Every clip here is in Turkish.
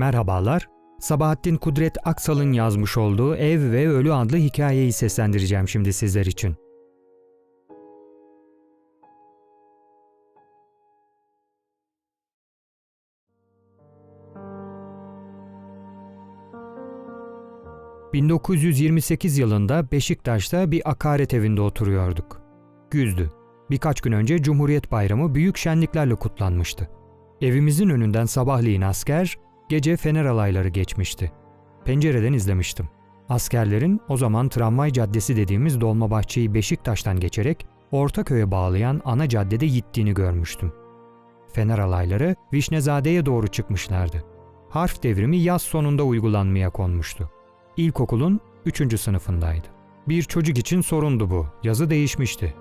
Merhabalar. Sabahattin Kudret Aksal'ın yazmış olduğu Ev ve Ölü adlı hikayeyi seslendireceğim şimdi sizler için. ...1928 yılında Beşiktaş'ta bir akaret evinde oturuyorduk. Güzdü. Birkaç gün önce Cumhuriyet Bayramı büyük şenliklerle kutlanmıştı. Evimizin önünden sabahleyin asker, gece fener alayları geçmişti. Pencereden izlemiştim. Askerlerin o zaman tramvay caddesi dediğimiz Dolmabahçe'yi Beşiktaş'tan geçerek Ortaköy'e bağlayan ana caddede gittiğini görmüştüm. Fener alayları Vişnezade'ye doğru çıkmışlardı. Harf devrimi yaz sonunda uygulanmaya konmuştu. İlkokulun 3. sınıfındaydı. Bir çocuk için sorundu bu. Yazı değişmişti.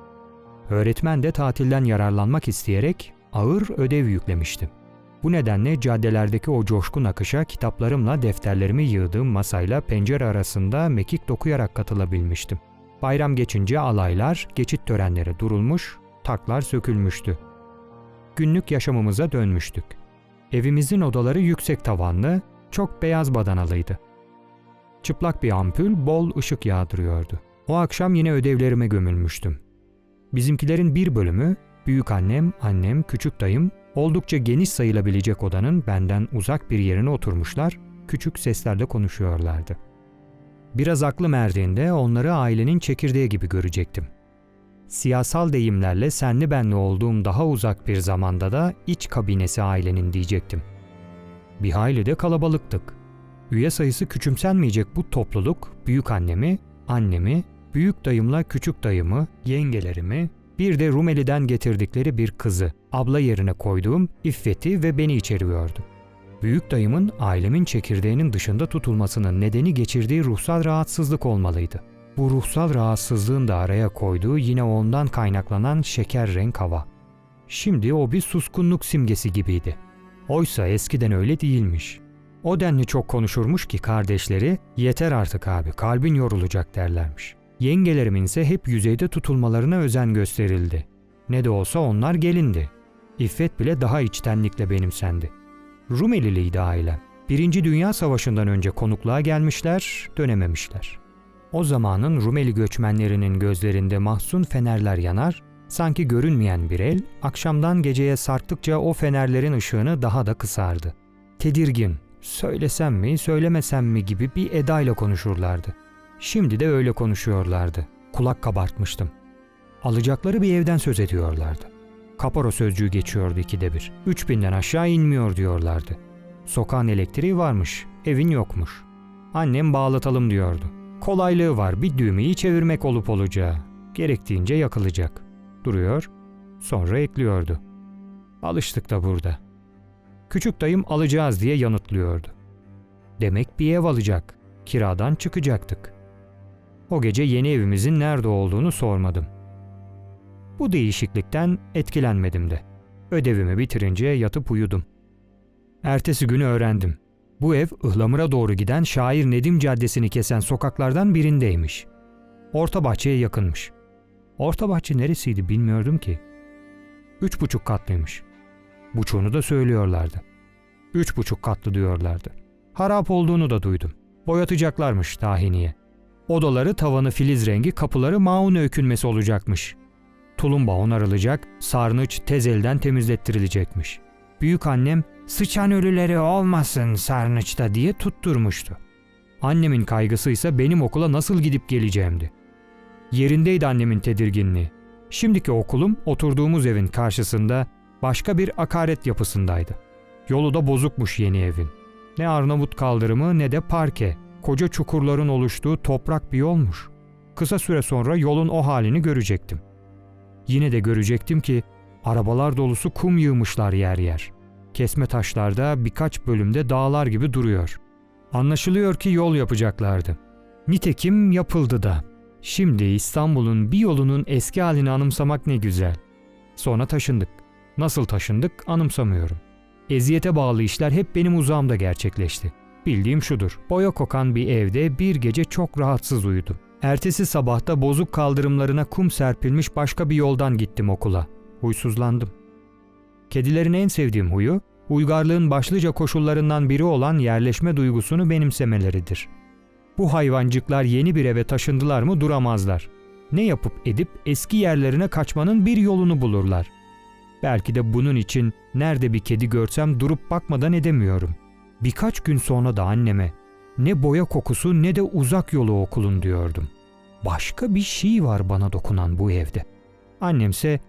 Öğretmen de tatilden yararlanmak isteyerek ağır ödev yüklemişti. Bu nedenle caddelerdeki o coşkun akışa kitaplarımla defterlerimi yığdığım masayla pencere arasında mekik dokuyarak katılabilmiştim. Bayram geçince alaylar, geçit törenleri durulmuş, taklar sökülmüştü. Günlük yaşamımıza dönmüştük. Evimizin odaları yüksek tavanlı, çok beyaz badanalıydı. Çıplak bir ampul bol ışık yağdırıyordu. O akşam yine ödevlerime gömülmüştüm. Bizimkilerin bir bölümü, büyük annem, annem, küçük dayım oldukça geniş sayılabilecek odanın benden uzak bir yerine oturmuşlar, küçük seslerle konuşuyorlardı. Biraz aklım erdiğinde onları ailenin çekirdeği gibi görecektim. Siyasal deyimlerle senli benli olduğum daha uzak bir zamanda da iç kabinesi ailenin diyecektim. Bir hayli de kalabalıktık. Üye sayısı küçümsenmeyecek bu topluluk büyük annemi, annemi, büyük dayımla küçük dayımı, yengelerimi, bir de Rumeli'den getirdikleri bir kızı, abla yerine koyduğum İffet'i ve beni içeriyordu. Büyük dayımın ailemin çekirdeğinin dışında tutulmasının nedeni geçirdiği ruhsal rahatsızlık olmalıydı. Bu ruhsal rahatsızlığın da araya koyduğu yine ondan kaynaklanan şeker renk hava. Şimdi o bir suskunluk simgesi gibiydi. Oysa eskiden öyle değilmiş. O denli çok konuşurmuş ki kardeşleri yeter artık abi kalbin yorulacak derlermiş. Yengelerimin ise hep yüzeyde tutulmalarına özen gösterildi. Ne de olsa onlar gelindi. İffet bile daha içtenlikle benimsendi. Rumeliliydi ailem. Birinci Dünya Savaşı'ndan önce konukluğa gelmişler, dönememişler. O zamanın Rumeli göçmenlerinin gözlerinde mahzun fenerler yanar, sanki görünmeyen bir el, akşamdan geceye sarktıkça o fenerlerin ışığını daha da kısardı. Tedirgin, söylesem mi, söylemesem mi gibi bir edayla konuşurlardı. Şimdi de öyle konuşuyorlardı. Kulak kabartmıştım. Alacakları bir evden söz ediyorlardı. Kaparo sözcüğü geçiyordu ikide bir. Üç binden aşağı inmiyor diyorlardı. Sokağın elektriği varmış, evin yokmuş. Annem bağlatalım diyordu. Kolaylığı var bir düğmeyi çevirmek olup olacağı. Gerektiğince yakılacak. Duruyor, sonra ekliyordu. Alıştık da burada. Küçük dayım alacağız diye yanıtlıyordu. Demek bir ev alacak. Kiradan çıkacaktık. O gece yeni evimizin nerede olduğunu sormadım. Bu değişiklikten etkilenmedim de. Ödevimi bitirince yatıp uyudum. Ertesi günü öğrendim. Bu ev Ihlamur'a doğru giden Şair Nedim Caddesi'ni kesen sokaklardan birindeymiş. Orta bahçeye yakınmış. Orta bahçe neresiydi bilmiyordum ki. Üç buçuk katlıymış. Buçuğunu da söylüyorlardı. Üç buçuk katlı diyorlardı. Harap olduğunu da duydum. Boyatacaklarmış tahiniye. Odaları tavanı filiz rengi, kapıları maun öykünmesi olacakmış. Tulumba onarılacak, sarnıç tez elden temizlettirilecekmiş. Büyük annem sıçan ölüleri olmasın sarnıçta diye tutturmuştu. Annemin kaygısı ise benim okula nasıl gidip geleceğimdi. Yerindeydi annemin tedirginliği. Şimdiki okulum oturduğumuz evin karşısında başka bir akaret yapısındaydı. Yolu da bozukmuş yeni evin. Ne Arnavut kaldırımı ne de parke koca çukurların oluştuğu toprak bir yolmuş. Kısa süre sonra yolun o halini görecektim. Yine de görecektim ki arabalar dolusu kum yığmışlar yer yer. Kesme taşlarda birkaç bölümde dağlar gibi duruyor. Anlaşılıyor ki yol yapacaklardı. Nitekim yapıldı da. Şimdi İstanbul'un bir yolunun eski halini anımsamak ne güzel. Sonra taşındık. Nasıl taşındık anımsamıyorum. Eziyete bağlı işler hep benim uzağımda gerçekleşti. Bildiğim şudur. Boya kokan bir evde bir gece çok rahatsız uyudum. Ertesi sabahta bozuk kaldırımlarına kum serpilmiş başka bir yoldan gittim okula. Huysuzlandım. Kedilerin en sevdiğim huyu uygarlığın başlıca koşullarından biri olan yerleşme duygusunu benimsemeleridir. Bu hayvancıklar yeni bir eve taşındılar mı duramazlar. Ne yapıp edip eski yerlerine kaçmanın bir yolunu bulurlar. Belki de bunun için nerede bir kedi görsem durup bakmadan edemiyorum. Birkaç gün sonra da anneme ne boya kokusu ne de uzak yolu okulun diyordum. Başka bir şey var bana dokunan bu evde. Annemse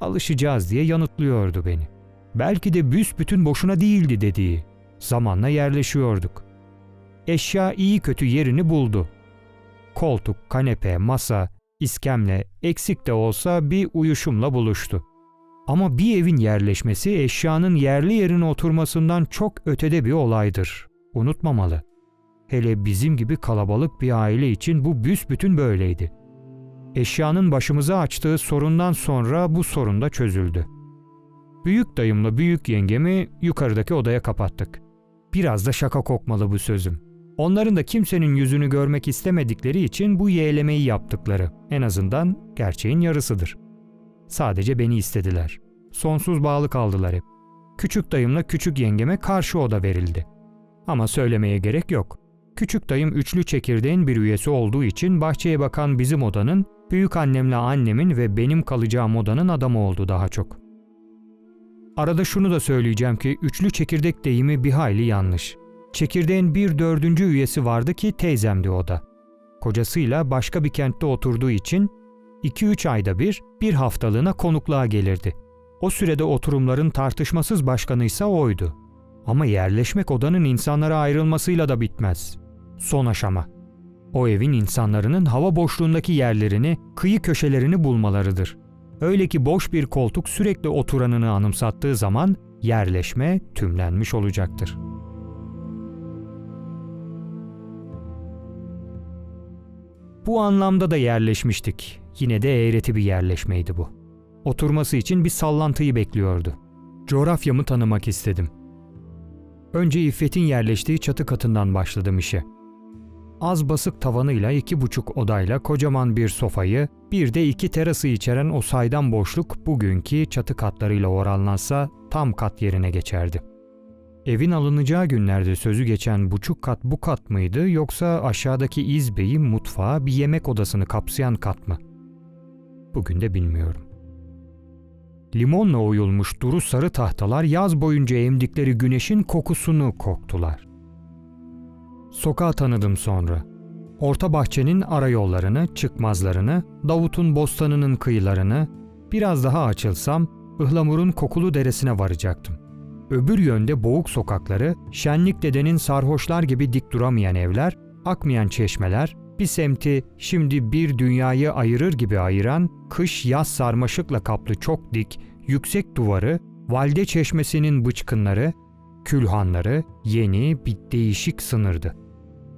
alışacağız diye yanıtlıyordu beni. Belki de büsbütün boşuna değildi dediği. Zamanla yerleşiyorduk. Eşya iyi kötü yerini buldu. Koltuk, kanepe, masa, iskemle eksik de olsa bir uyuşumla buluştu. Ama bir evin yerleşmesi eşyanın yerli yerine oturmasından çok ötede bir olaydır. Unutmamalı. Hele bizim gibi kalabalık bir aile için bu büsbütün böyleydi. Eşyanın başımıza açtığı sorundan sonra bu sorun da çözüldü. Büyük dayımla büyük yengemi yukarıdaki odaya kapattık. Biraz da şaka kokmalı bu sözüm. Onların da kimsenin yüzünü görmek istemedikleri için bu yeğlemeyi yaptıkları en azından gerçeğin yarısıdır. Sadece beni istediler. Sonsuz bağlı kaldılar hep. Küçük dayımla küçük yengeme karşı oda verildi. Ama söylemeye gerek yok. Küçük dayım üçlü çekirdeğin bir üyesi olduğu için bahçeye bakan bizim odanın, büyük annemle annemin ve benim kalacağım odanın adamı oldu daha çok. Arada şunu da söyleyeceğim ki üçlü çekirdek deyimi bir hayli yanlış. Çekirdeğin bir dördüncü üyesi vardı ki teyzemdi o da. Kocasıyla başka bir kentte oturduğu için 2-3 ayda bir, bir haftalığına konukluğa gelirdi. O sürede oturumların tartışmasız başkanıysa oydu. Ama yerleşmek odanın insanlara ayrılmasıyla da bitmez. Son aşama. O evin insanların hava boşluğundaki yerlerini, kıyı köşelerini bulmalarıdır. Öyle ki boş bir koltuk sürekli oturanını anımsattığı zaman yerleşme tümlenmiş olacaktır. Bu anlamda da yerleşmiştik. Yine de eğreti bir yerleşmeydi bu. Oturması için bir sallantıyı bekliyordu. Coğrafyamı tanımak istedim. Önce İffet'in yerleştiği çatı katından başladım işe. Az basık tavanıyla iki buçuk odayla kocaman bir sofayı, bir de iki terası içeren o saydam boşluk bugünkü çatı katlarıyla oranlansa tam kat yerine geçerdi. Evin alınacağı günlerde sözü geçen buçuk kat bu kat mıydı yoksa aşağıdaki izbeyi mutfağı bir yemek odasını kapsayan kat mı? Bugün de bilmiyorum. Limonla oyulmuş duru sarı tahtalar yaz boyunca emdikleri güneşin kokusunu koktular. Sokağı tanıdım sonra. Orta bahçenin ara yollarını, çıkmazlarını, Davut'un bostanının kıyılarını, biraz daha açılsam ıhlamurun kokulu deresine varacaktım. Öbür yönde boğuk sokakları, şenlik dedenin sarhoşlar gibi dik duramayan evler, akmayan çeşmeler, bir semti şimdi bir dünyayı ayırır gibi ayıran, kış yaz sarmaşıkla kaplı çok dik, yüksek duvarı, valide çeşmesinin bıçkınları, külhanları yeni bir değişik sınırdı.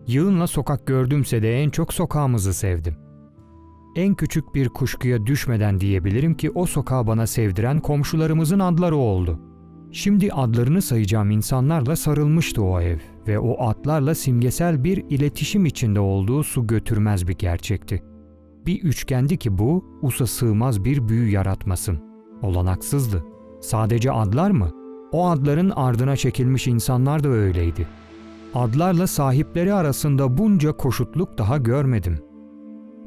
Yığınla sokak gördümse de en çok sokağımızı sevdim. En küçük bir kuşkuya düşmeden diyebilirim ki o sokağı bana sevdiren komşularımızın adları oldu. Şimdi adlarını sayacağım insanlarla sarılmıştı o ev ve o atlarla simgesel bir iletişim içinde olduğu su götürmez bir gerçekti. Bir üçgendi ki bu, usa sığmaz bir büyü yaratmasın. Olanaksızdı. Sadece adlar mı? O adların ardına çekilmiş insanlar da öyleydi. Adlarla sahipleri arasında bunca koşutluk daha görmedim.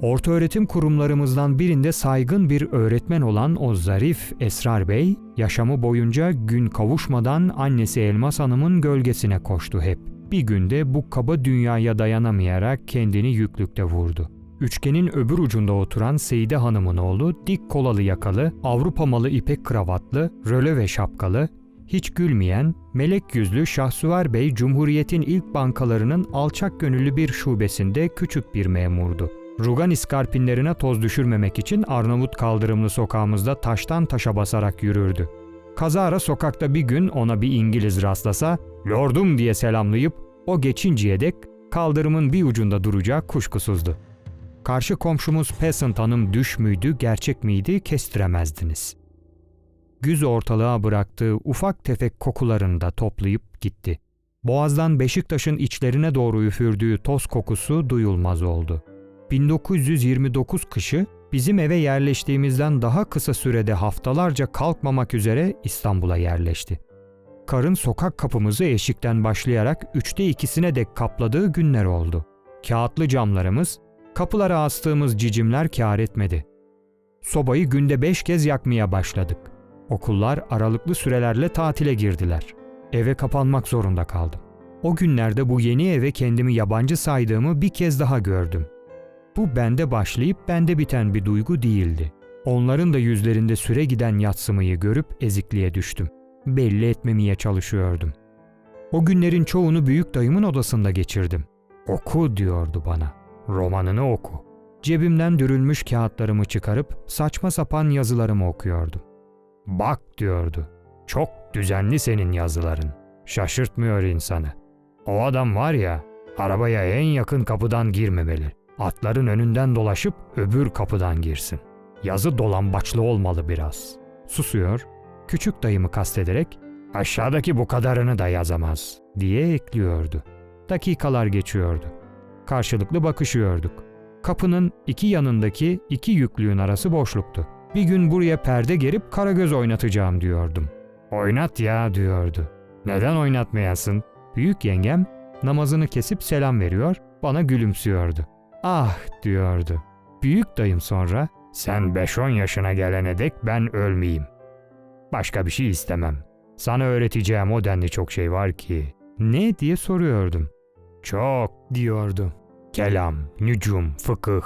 Ortaöğretim kurumlarımızdan birinde saygın bir öğretmen olan o zarif Esrar Bey, yaşamı boyunca gün kavuşmadan annesi Elmas Hanım'ın gölgesine koştu hep. Bir günde bu kaba dünyaya dayanamayarak kendini yüklükte vurdu. Üçgenin öbür ucunda oturan Seyide Hanım'ın oğlu dik kolalı yakalı, Avrupa malı ipek kravatlı, röle ve şapkalı, hiç gülmeyen, melek yüzlü Şahsuvar Bey Cumhuriyet'in ilk bankalarının alçak gönüllü bir şubesinde küçük bir memurdu. Rugan iskarpinlerine toz düşürmemek için Arnavut kaldırımlı sokağımızda taştan taşa basarak yürürdü. Kazara sokakta bir gün ona bir İngiliz rastlasa, ''Lordum'' diye selamlayıp o geçinceye dek kaldırımın bir ucunda duracağı kuşkusuzdu. Karşı komşumuz Peasant Hanım düş müydü, gerçek miydi kestiremezdiniz. Güz ortalığa bıraktığı ufak tefek kokularını da toplayıp gitti. Boğazdan Beşiktaş'ın içlerine doğru üfürdüğü toz kokusu duyulmaz oldu. 1929 kışı bizim eve yerleştiğimizden daha kısa sürede haftalarca kalkmamak üzere İstanbul'a yerleşti. Karın sokak kapımızı eşikten başlayarak üçte ikisine dek kapladığı günler oldu. Kağıtlı camlarımız, kapılara astığımız cicimler kâr etmedi. Sobayı günde beş kez yakmaya başladık. Okullar aralıklı sürelerle tatile girdiler. Eve kapanmak zorunda kaldım. O günlerde bu yeni eve kendimi yabancı saydığımı bir kez daha gördüm. Bu bende başlayıp bende biten bir duygu değildi. Onların da yüzlerinde süre giden yatsımayı görüp ezikliğe düştüm. Belli etmemeye çalışıyordum. O günlerin çoğunu büyük dayımın odasında geçirdim. Oku diyordu bana. Romanını oku. Cebimden dürülmüş kağıtlarımı çıkarıp saçma sapan yazılarımı okuyordum. Bak diyordu. Çok düzenli senin yazıların. Şaşırtmıyor insanı. O adam var ya, arabaya en yakın kapıdan girmemeli. Atların önünden dolaşıp öbür kapıdan girsin. Yazı dolambaçlı olmalı biraz. Susuyor, küçük dayımı kastederek aşağıdaki bu kadarını da yazamaz diye ekliyordu. Dakikalar geçiyordu. Karşılıklı bakışıyorduk. Kapının iki yanındaki iki yüklüğün arası boşluktu. Bir gün buraya perde gerip karagöz oynatacağım diyordum. Oynat ya diyordu. Neden oynatmayasın? Büyük yengem namazını kesip selam veriyor, bana gülümsüyordu. Ah diyordu. Büyük dayım sonra sen 5-10 yaşına gelene dek ben ölmeyeyim. Başka bir şey istemem. Sana öğreteceğim o denli çok şey var ki. Ne diye soruyordum. Çok diyordu. Kelam, nücum, fıkıh.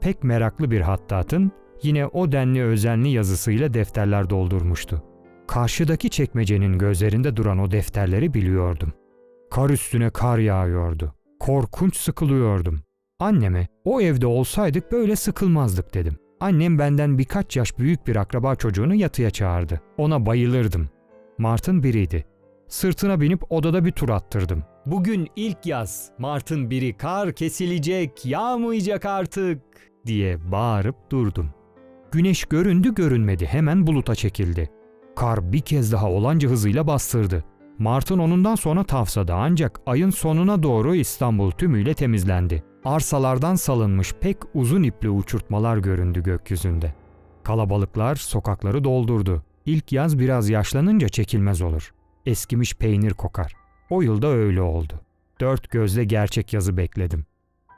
Pek meraklı bir hattatın yine o denli özenli yazısıyla defterler doldurmuştu. Karşıdaki çekmecenin gözlerinde duran o defterleri biliyordum. Kar üstüne kar yağıyordu. Korkunç sıkılıyordum. Anneme o evde olsaydık böyle sıkılmazdık dedim. Annem benden birkaç yaş büyük bir akraba çocuğunu yatıya çağırdı. Ona bayılırdım. Mart'ın biriydi. Sırtına binip odada bir tur attırdım. Bugün ilk yaz. Mart'ın biri kar kesilecek, yağmayacak artık diye bağırıp durdum. Güneş göründü görünmedi hemen buluta çekildi. Kar bir kez daha olanca hızıyla bastırdı. Mart'ın onundan sonra tavsadı ancak ayın sonuna doğru İstanbul tümüyle temizlendi. Arsalardan salınmış pek uzun ipli uçurtmalar göründü gökyüzünde. Kalabalıklar sokakları doldurdu. İlk yaz biraz yaşlanınca çekilmez olur. Eskimiş peynir kokar. O yılda öyle oldu. Dört gözle gerçek yazı bekledim.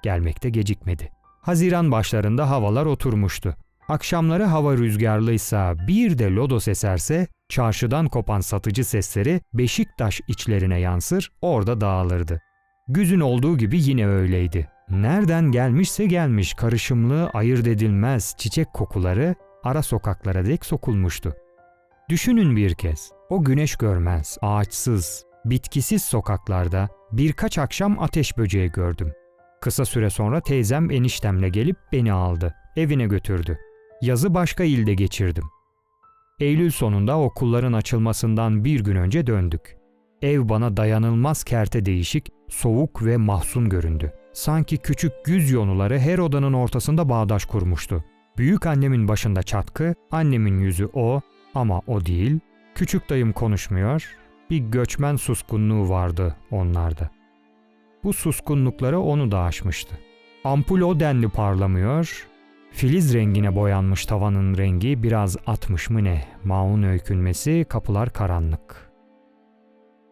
Gelmekte gecikmedi. Haziran başlarında havalar oturmuştu. Akşamları hava rüzgarlıysa bir de lodos eserse çarşıdan kopan satıcı sesleri Beşiktaş içlerine yansır orada dağılırdı. Güzün olduğu gibi yine öyleydi. Nereden gelmişse gelmiş karışımlı ayırt edilmez çiçek kokuları ara sokaklara dek sokulmuştu. Düşünün bir kez o güneş görmez, ağaçsız, bitkisiz sokaklarda birkaç akşam ateş böceği gördüm. Kısa süre sonra teyzem eniştemle gelip beni aldı, evine götürdü. Yazı başka ilde geçirdim. Eylül sonunda okulların açılmasından bir gün önce döndük. Ev bana dayanılmaz kerte değişik, soğuk ve mahzun göründü. Sanki küçük güz yonuları her odanın ortasında bağdaş kurmuştu. Büyük annemin başında çatkı, annemin yüzü o ama o değil. Küçük dayım konuşmuyor, bir göçmen suskunluğu vardı onlarda. Bu suskunlukları onu da aşmıştı. Ampul o denli parlamıyor, filiz rengine boyanmış tavanın rengi biraz atmış mı ne, maun öykünmesi, kapılar karanlık.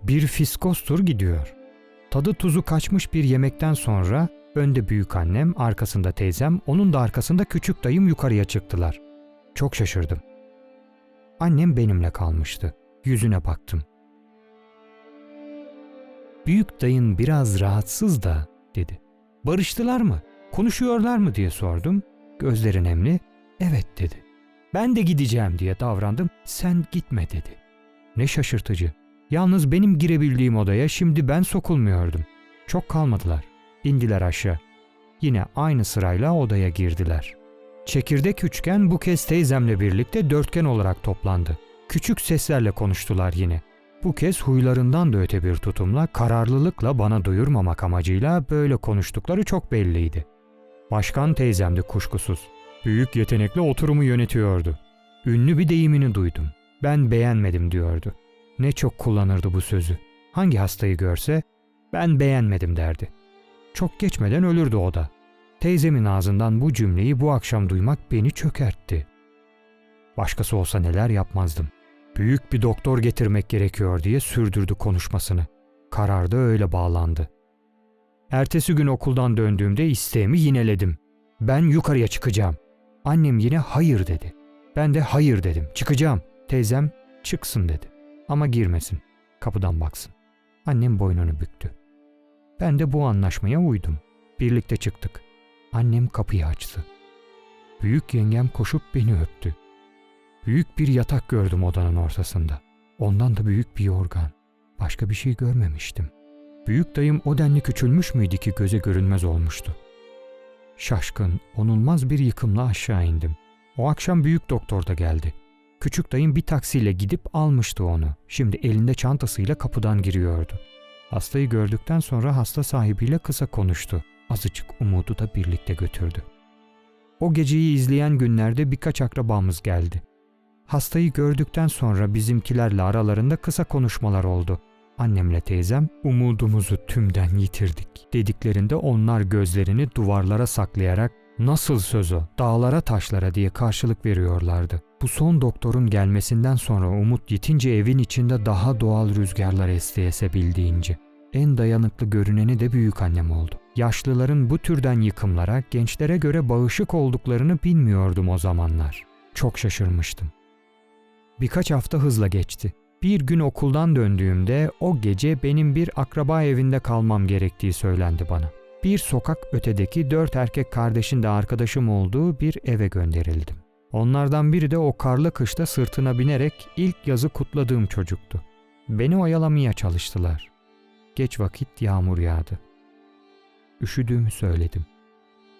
Bir fiskostur gidiyor. Tadı tuzu kaçmış bir yemekten sonra önde büyük annem, arkasında teyzem, onun da arkasında küçük dayım yukarıya çıktılar. Çok şaşırdım. Annem benimle kalmıştı. Yüzüne baktım. Büyük dayın biraz rahatsız da dedi. Barıştılar mı? Konuşuyorlar mı diye sordum. Gözleri nemli. Evet dedi. Ben de gideceğim diye davrandım. Sen gitme dedi. Ne şaşırtıcı. Yalnız benim girebildiğim odaya şimdi ben sokulmuyordum. Çok kalmadılar. İndiler aşağı. Yine aynı sırayla odaya girdiler. Çekirdek üçgen bu kez teyzemle birlikte dörtgen olarak toplandı. Küçük seslerle konuştular yine. Bu kez huylarından da öte bir tutumla, kararlılıkla bana duyurmamak amacıyla böyle konuştukları çok belliydi. Başkan teyzemdi kuşkusuz. Büyük yetenekle oturumu yönetiyordu. Ünlü bir deyimini duydum. Ben beğenmedim diyordu. Ne çok kullanırdı bu sözü. Hangi hastayı görse ben beğenmedim derdi. Çok geçmeden ölürdü o da. Teyzemin ağzından bu cümleyi bu akşam duymak beni çökertti. Başkası olsa neler yapmazdım. Büyük bir doktor getirmek gerekiyor diye sürdürdü konuşmasını. Karar da öyle bağlandı. Ertesi gün okuldan döndüğümde isteğimi yineledim. Ben yukarıya çıkacağım. Annem yine hayır dedi. Ben de hayır dedim. Çıkacağım. Teyzem çıksın dedi. Ama girmesin. Kapıdan baksın. Annem boynunu büktü. Ben de bu anlaşmaya uydum. Birlikte çıktık. Annem kapıyı açtı. Büyük yengem koşup beni öptü. Büyük bir yatak gördüm odanın ortasında. Ondan da büyük bir yorgan. Başka bir şey görmemiştim. Büyük dayım o denli küçülmüş müydü ki göze görünmez olmuştu. Şaşkın, onulmaz bir yıkımla aşağı indim. O akşam büyük doktor da geldi. Küçük dayım bir taksiyle gidip almıştı onu. Şimdi elinde çantasıyla kapıdan giriyordu. Hastayı gördükten sonra hasta sahibiyle kısa konuştu. Azıcık umudu da birlikte götürdü. O geceyi izleyen günlerde birkaç akrabamız geldi. Hastayı gördükten sonra bizimkilerle aralarında kısa konuşmalar oldu. Annemle teyzem umudumuzu tümden yitirdik dediklerinde onlar gözlerini duvarlara saklayarak nasıl söz o dağlara taşlara diye karşılık veriyorlardı. Bu son doktorun gelmesinden sonra umut yitince evin içinde daha doğal rüzgarlar esti esebildiğince. En dayanıklı görüneni de büyük annem oldu. Yaşlıların bu türden yıkımlara gençlere göre bağışık olduklarını bilmiyordum o zamanlar. Çok şaşırmıştım. Birkaç hafta hızla geçti. Bir gün okuldan döndüğümde o gece benim bir akraba evinde kalmam gerektiği söylendi bana. Bir sokak ötedeki dört erkek kardeşin de arkadaşım olduğu bir eve gönderildim. Onlardan biri de o karlı kışta sırtına binerek ilk yazı kutladığım çocuktu. Beni oyalamaya çalıştılar. Geç vakit yağmur yağdı. Üşüdüğümü söyledim.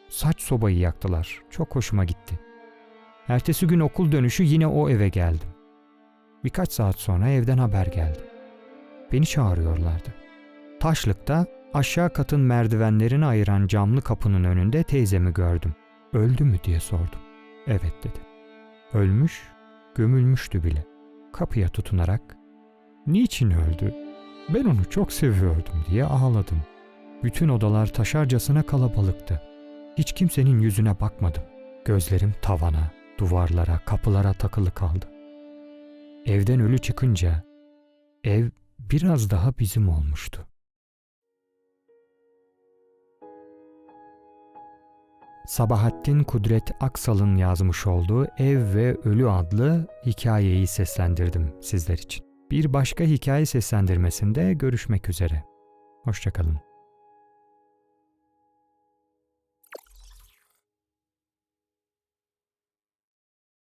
Saç sobayı yaktılar. Çok hoşuma gitti. Ertesi gün okul dönüşü yine o eve geldim. Birkaç saat sonra evden haber geldi. Beni çağırıyorlardı. Taşlıkta aşağı katın merdivenlerini ayıran camlı kapının önünde teyzemi gördüm. Öldü mü diye sordum. Evet dedi. Ölmüş, gömülmüştü bile. Kapıya tutunarak "Niçin öldü? Ben onu çok seviyordum." diye ağladım. Bütün odalar taşarcasına kalabalıktı. Hiç kimsenin yüzüne bakmadım. Gözlerim tavana, duvarlara, kapılara takılı kaldı. Evden ölü çıkınca ev biraz daha bizim olmuştu. Sabahattin Kudret Aksal'ın yazmış olduğu Ev ve Ölü adlı hikayeyi seslendirdim sizler için. Bir başka hikaye seslendirmesinde görüşmek üzere. Hoşçakalın.